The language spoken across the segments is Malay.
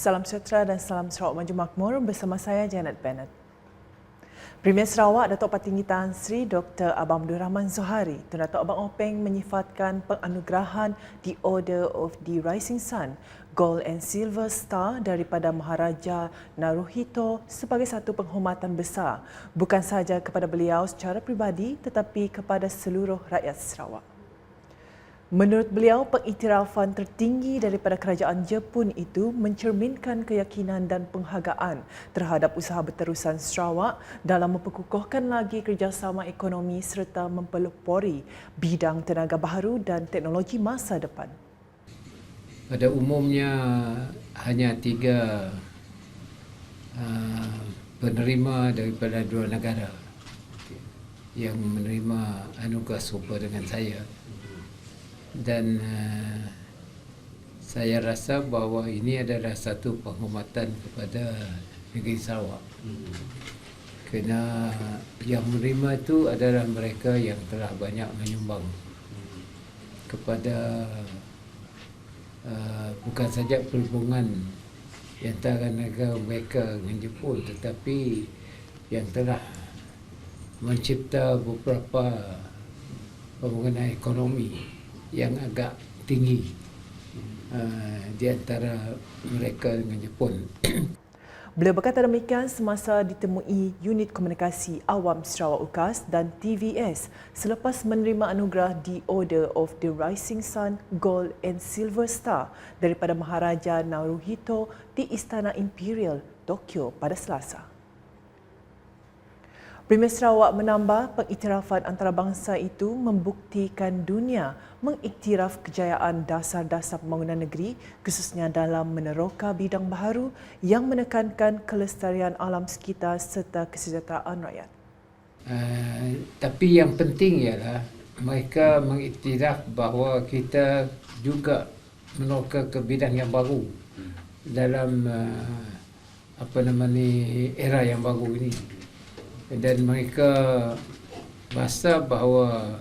Salam sejahtera dan salam Sarawak Maju Makmur bersama saya Janet Bennett. Premier Sarawak Datuk Patinggi Tan Sri Dr. Abang Abdul Rahman Zohari Tun Datuk Abang Openg menyifatkan penganugerahan The Order of the Rising Sun Gold and Silver Star daripada Maharaja Naruhito sebagai satu penghormatan besar bukan sahaja kepada beliau secara pribadi tetapi kepada seluruh rakyat Sarawak. Menurut beliau, pengiktirafan tertinggi daripada kerajaan Jepun itu mencerminkan keyakinan dan penghargaan terhadap usaha berterusan Sarawak dalam memperkukuhkan lagi kerjasama ekonomi serta mempelopori bidang tenaga baharu dan teknologi masa depan. Pada umumnya hanya tiga uh, penerima daripada dua negara yang menerima anugerah serupa dengan saya dan uh, saya rasa bahawa ini adalah satu penghormatan kepada negeri Sarawak. Kerana yang menerima itu adalah mereka yang telah banyak menyumbang. Kepada uh, bukan saja perhubungan yang antara negara mereka dengan Jepun tetapi yang telah mencipta beberapa pembangunan ekonomi yang agak tinggi uh, di antara mereka dengan Jepun. Beliau berkata demikian semasa ditemui Unit Komunikasi Awam Sarawak UKAS dan TVS selepas menerima anugerah The Order of the Rising Sun Gold and Silver Star daripada Maharaja Naruhito di Istana Imperial Tokyo pada Selasa. Premier Sarawak menambah pengiktirafan antarabangsa itu membuktikan dunia mengiktiraf kejayaan dasar-dasar pembangunan negeri khususnya dalam meneroka bidang baharu yang menekankan kelestarian alam sekitar serta kesejahteraan rakyat. Uh, tapi yang penting ialah mereka mengiktiraf bahawa kita juga meneroka ke bidang yang baru dalam uh, apa nama ni era yang baru ini dan mereka rasa bahawa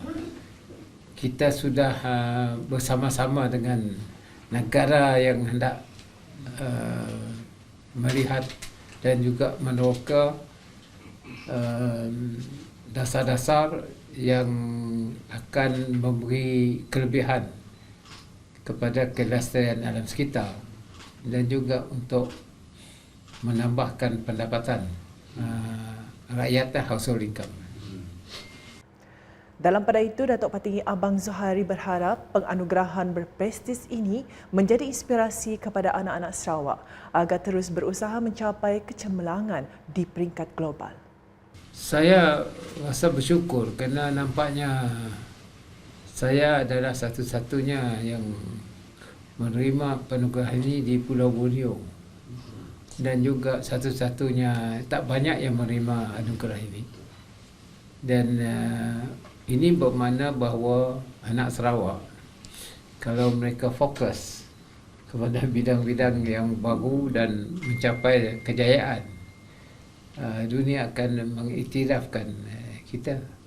kita sudah uh, bersama-sama dengan negara yang hendak uh, melihat dan juga meneroka uh, dasar-dasar yang akan memberi kelebihan kepada kelestarian alam sekitar dan juga untuk menambahkan pendapatan. Uh, rakyat dan household income. Dalam pada itu, Datuk Patinggi Abang Zuhari berharap penganugerahan berprestis ini menjadi inspirasi kepada anak-anak Sarawak agar terus berusaha mencapai kecemerlangan di peringkat global. Saya rasa bersyukur kerana nampaknya saya adalah satu-satunya yang menerima penugerahan ini di Pulau Borneo dan juga satu-satunya tak banyak yang menerima anugerah ini. Dan uh, ini bermakna bahawa anak Sarawak kalau mereka fokus kepada bidang-bidang yang baru dan mencapai kejayaan uh, dunia akan mengiktirafkan uh, kita.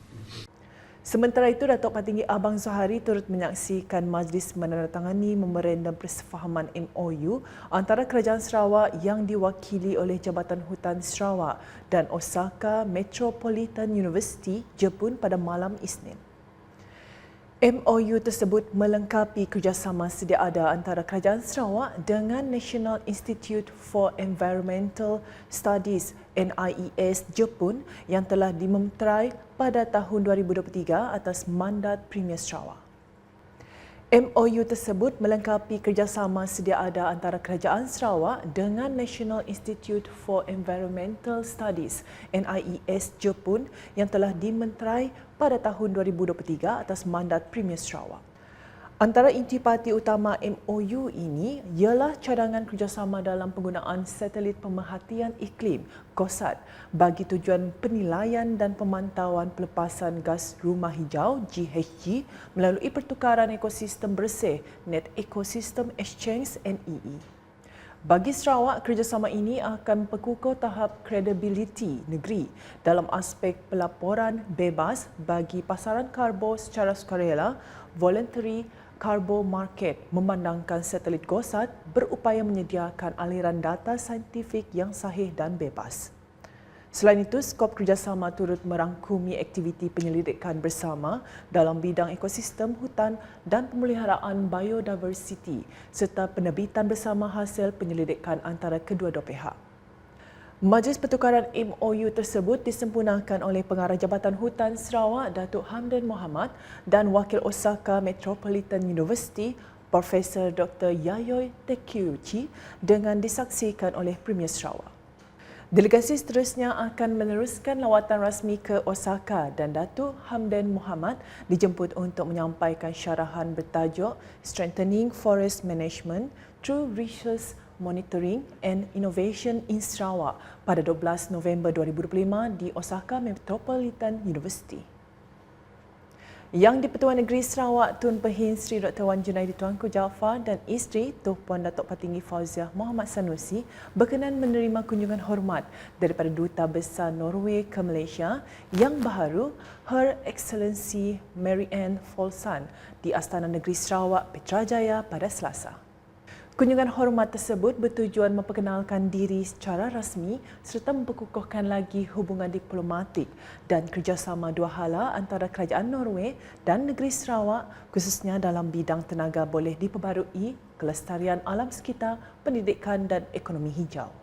Sementara itu, Datuk Patinggi Abang Zuhari turut menyaksikan majlis menandatangani memorandum persefahaman MOU antara Kerajaan Sarawak yang diwakili oleh Jabatan Hutan Sarawak dan Osaka Metropolitan University, Jepun pada malam Isnin. MOU tersebut melengkapi kerjasama sedia ada antara Kerajaan Sarawak dengan National Institute for Environmental Studies NIES Jepun yang telah dimeterai pada tahun 2023 atas mandat Premier Sarawak. MOU tersebut melengkapi kerjasama sedia ada antara Kerajaan Sarawak dengan National Institute for Environmental Studies NIES Jepun yang telah dimenterai pada tahun 2023 atas mandat Premier Sarawak. Antara intipati utama MOU ini ialah cadangan kerjasama dalam penggunaan satelit pemerhatian iklim KOSAT bagi tujuan penilaian dan pemantauan pelepasan gas rumah hijau GHG melalui pertukaran ekosistem bersih Net Ecosystem Exchange NEE. Bagi Sarawak, kerjasama ini akan memperkukuh tahap kredibiliti negeri dalam aspek pelaporan bebas bagi pasaran karbo secara sukarela, voluntary Carbo Market memandangkan satelit GOSAT berupaya menyediakan aliran data saintifik yang sahih dan bebas. Selain itu, skop kerjasama turut merangkumi aktiviti penyelidikan bersama dalam bidang ekosistem hutan dan pemeliharaan biodiversiti serta penerbitan bersama hasil penyelidikan antara kedua-dua pihak. Majlis pertukaran MOU tersebut disempurnakan oleh Pengarah Jabatan Hutan Sarawak Datuk Hamdan Mohamad dan Wakil Osaka Metropolitan University Profesor Dr. Yayoy Tekiuchi dengan disaksikan oleh Premier Sarawak. Delegasi seterusnya akan meneruskan lawatan rasmi ke Osaka dan Datuk Hamdan Mohamad dijemput untuk menyampaikan syarahan bertajuk Strengthening Forest Management Through Research Monitoring and Innovation in Sarawak pada 12 November 2025 di Osaka Metropolitan University. Yang di-Pertuan Negeri Sarawak Tun Pehin Sri Dr. Wan Junaidi Tuanku Jaafar dan isteri Tuh Puan Datuk Patinggi Fauziah Muhammad Sanusi berkenan menerima kunjungan hormat daripada Duta Besar Norway ke Malaysia yang baharu Her Excellency Mary Ann Folsan di Astana Negeri Sarawak Petrajaya pada Selasa. Kunjungan hormat tersebut bertujuan memperkenalkan diri secara rasmi serta memperkukuhkan lagi hubungan diplomatik dan kerjasama dua hala antara Kerajaan Norway dan negeri Sarawak khususnya dalam bidang tenaga boleh diperbarui, kelestarian alam sekitar, pendidikan dan ekonomi hijau.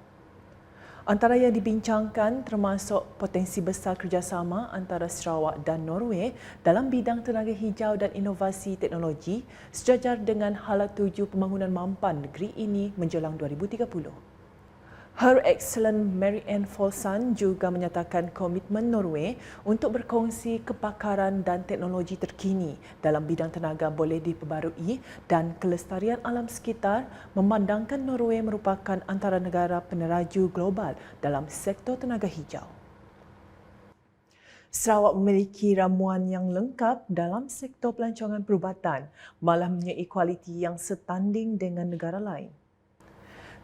Antara yang dibincangkan termasuk potensi besar kerjasama antara Sarawak dan Norway dalam bidang tenaga hijau dan inovasi teknologi sejajar dengan hala tuju pembangunan mampan negeri ini menjelang 2030. Her Excellent Mary Ann Folsan juga menyatakan komitmen Norway untuk berkongsi kepakaran dan teknologi terkini dalam bidang tenaga boleh diperbarui dan kelestarian alam sekitar memandangkan Norway merupakan antara negara peneraju global dalam sektor tenaga hijau. Sarawak memiliki ramuan yang lengkap dalam sektor pelancongan perubatan, malah mempunyai kualiti yang setanding dengan negara lain.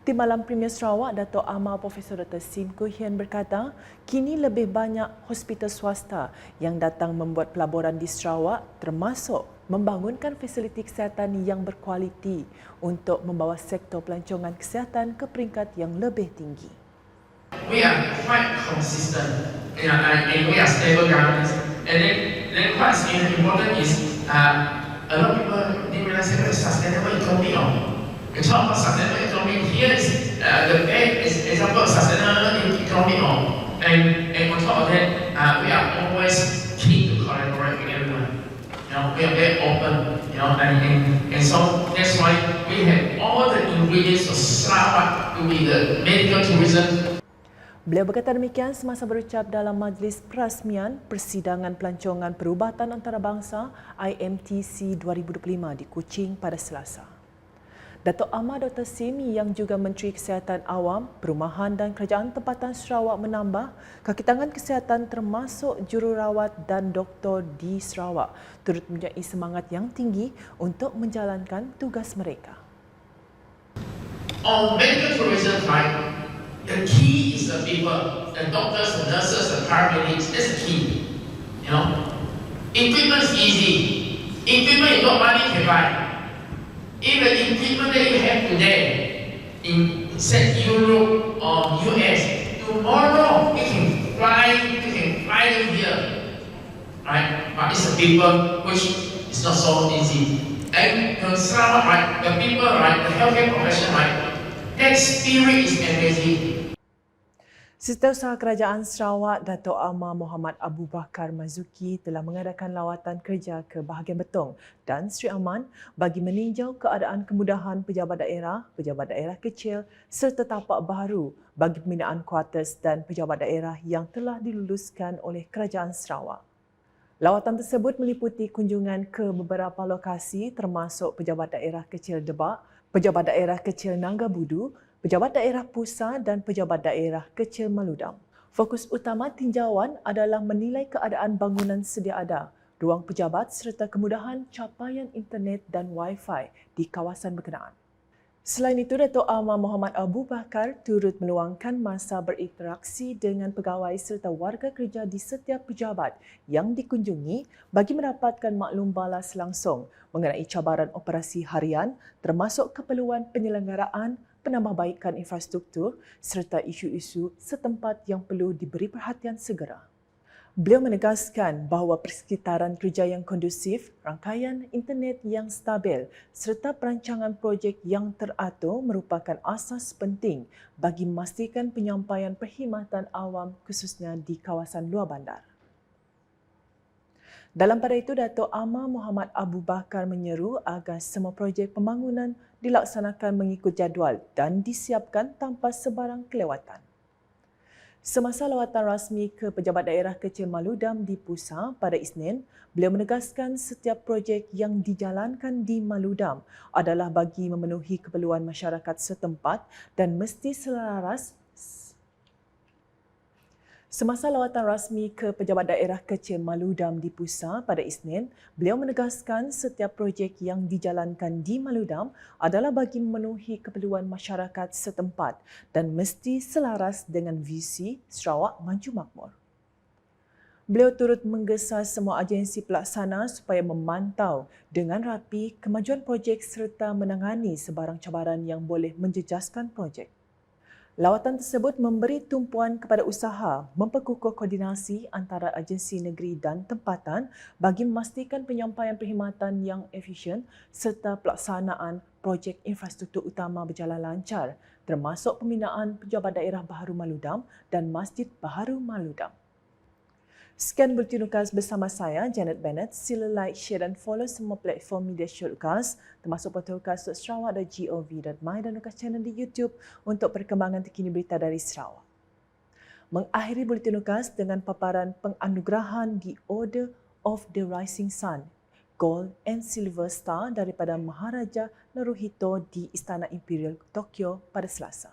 Tim Malam Premier Sarawak, Dato' Amar Profesor Dr. Sim Koo Hian berkata, kini lebih banyak hospital swasta yang datang membuat pelaburan di Sarawak termasuk membangunkan fasiliti kesihatan yang berkualiti untuk membawa sektor pelancongan kesihatan ke peringkat yang lebih tinggi. We are quite consistent know, and, and we are stable governments. And then, then what's important is uh, a lot of people didn't realize that it's sustainable economy. No? We talk about sustainable economy. Here is uh, the best is example of sustainable economy. No? And, and on top of that, uh, we are always keen to collaborate with everyone. You know, we are very open. You know, and, and, and so that's why we have all the ingredients of Sarawak to be the medical tourism Beliau berkata demikian semasa berucap dalam majlis perasmian Persidangan Pelancongan Perubatan Antarabangsa IMTC 2025 di Kuching pada Selasa. Datuk Ahmad Dr. Sim yang juga Menteri Kesihatan Awam, Perumahan dan Kerajaan Tempatan Sarawak menambah kaki tangan kesihatan termasuk jururawat dan doktor di Sarawak turut mempunyai semangat yang tinggi untuk menjalankan tugas mereka. On medical tourism side, the key is the people, the doctors, the nurses, the paramedics, that's the key. You know, equipment is easy. Equipment you got money can buy. If the equipment that you have today in say Europe or US, tomorrow you can fly, you can fly them here. Right? But it's the people which is not so easy. And the right, the people, right, the healthcare profession, right, that spirit is amazing. Setiausaha Kerajaan Sarawak Dato' Amar Muhammad Abu Bakar Mazuki telah mengadakan lawatan kerja ke bahagian Betong dan Sri Aman bagi meninjau keadaan kemudahan pejabat daerah, pejabat daerah kecil serta tapak baru bagi pembinaan kuartus dan pejabat daerah yang telah diluluskan oleh Kerajaan Sarawak. Lawatan tersebut meliputi kunjungan ke beberapa lokasi termasuk Pejabat Daerah Kecil Debak, Pejabat Daerah Kecil Nangga Budu, Pejabat Daerah Pusat dan Pejabat Daerah Kecil Maludam. Fokus utama tinjauan adalah menilai keadaan bangunan sedia ada, ruang pejabat serta kemudahan capaian internet dan Wi-Fi di kawasan berkenaan. Selain itu, Datuk Amar Muhammad Abu Bakar turut meluangkan masa berinteraksi dengan pegawai serta warga kerja di setiap pejabat yang dikunjungi bagi mendapatkan maklum balas langsung mengenai cabaran operasi harian termasuk keperluan penyelenggaraan penambahbaikan infrastruktur serta isu-isu setempat yang perlu diberi perhatian segera. Beliau menegaskan bahawa persekitaran kerja yang kondusif, rangkaian internet yang stabil serta perancangan projek yang teratur merupakan asas penting bagi memastikan penyampaian perkhidmatan awam khususnya di kawasan luar bandar. Dalam pada itu, Datuk Amar Muhammad Abu Bakar menyeru agar semua projek pembangunan dilaksanakan mengikut jadual dan disiapkan tanpa sebarang kelewatan. Semasa lawatan rasmi ke Pejabat Daerah Kecil Maludam di Pusa pada Isnin, beliau menegaskan setiap projek yang dijalankan di Maludam adalah bagi memenuhi keperluan masyarakat setempat dan mesti selaras Semasa lawatan rasmi ke Pejabat Daerah Kecil Maludam di Pusa pada Isnin, beliau menegaskan setiap projek yang dijalankan di Maludam adalah bagi memenuhi keperluan masyarakat setempat dan mesti selaras dengan visi Sarawak Maju Makmur. Beliau turut menggesa semua agensi pelaksana supaya memantau dengan rapi kemajuan projek serta menangani sebarang cabaran yang boleh menjejaskan projek. Lawatan tersebut memberi tumpuan kepada usaha memperkukuh koordinasi antara agensi negeri dan tempatan bagi memastikan penyampaian perkhidmatan yang efisien serta pelaksanaan projek infrastruktur utama berjalan lancar termasuk pembinaan Pejabat Daerah Baharu Maludam dan Masjid Baharu Maludam. Sekian Bulletin Ukas bersama saya, Janet Bennett. Sila like, share dan follow semua platform media show Ukas termasuk portal ukas.sarawak.gov.my dan Ukas channel di YouTube untuk perkembangan terkini berita dari Sarawak. Mengakhiri Bulletin Ukas dengan paparan penganugerahan di Order of the Rising Sun, Gold and Silver Star daripada Maharaja Naruhito di Istana Imperial Tokyo pada Selasa.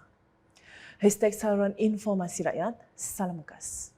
Hashtag saluran informasi rakyat, salam Ukas.